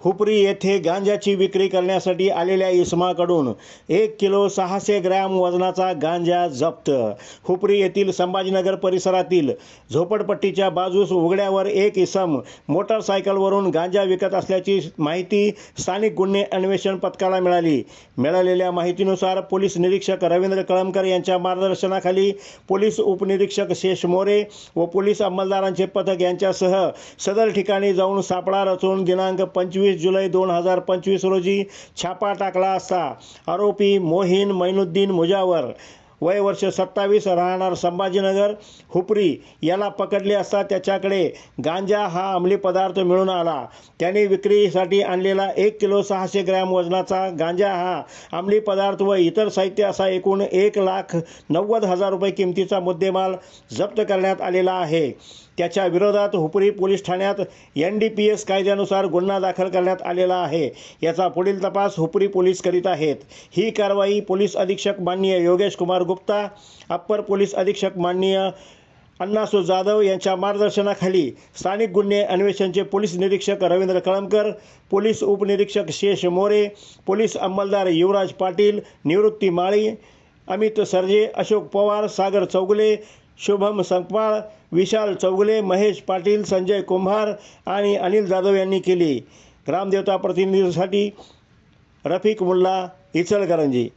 हुपरी येथे गांजाची विक्री करण्यासाठी आलेल्या इसमाकडून एक किलो सहाशे ग्रॅम वजनाचा गांजा जप्त. हुपरी येथील संभाजीनगर परिसरातील झोपडपट्टीच्या बाजूस उघड्यावर एक इसम मोटरसायकलवरून गांजा विकत असल्याची माहिती स्थानिक गुन्हे अन्वेषण पथकाला मिळाली. मिळालेल्या माहितीनुसार पोलीस निरीक्षक रवींद्र कळमकर यांच्या मार्गदर्शनाखाली पोलीस उपनिरीक्षक शेष मोरे व पोलीस अंमलदारांचे पथक यांच्यासह सदर ठिकाणी जाऊन सापळा रचून दिनांक पंचवीस जुलै दोन हजार पंचवीस रोजी छापा टाकला असता. आरोपी मोहीन मैनुद्दीन मुजावर. वय वर्ष सत्तावीस राहणार संभाजीनगर हुपरी याला पकडले असता त्याच्याकडे गांजा हा अंमली पदार्थ मिळून आला. त्याने विक्रीसाठी आणलेला एक किलो सहाशे ग्रॅम वजनाचा गांजा हा अंमली पदार्थ व इतर साहित्य असा एकूण एक लाख नव्वद हजार रुपये किमतीचा मुद्देमाल जप्त करण्यात आलेला आहे. त्याच्या विरोधात हुपरी पोलीस ठाण्यात एन डी पी एस कायद्यानुसार गुन्हा दाखल करण्यात आलेला आहे. याचा पुढील तपास हुपरी पोलीस करीत आहेत. ही कारवाई पोलीस अधीक्षक माननीय योगेश कुमार गुप्ता अप्पर पोलीस अधीक्षक माननीय अण्णासो जाधव यांच्या मार्गदर्शनाखाली स्थानिक गुन्हे अन्वेषणचे पोलीस निरीक्षक रवींद्र कळमकर पोलीस उपनिरीक्षक शेष मोरे पोलीस अंमलदार युवराज पाटील निवृत्ती माळी अमित सरजे अशोक पवार सागर चौगुले शुभम संकपाळ विशाल चौगुले महेश पाटील संजय कुंभार आणि अनिल जाधव यांनी केली. ग्रामदेवता प्रतिनिधीसाठी रफिक मुल्ला इचलकरंजी.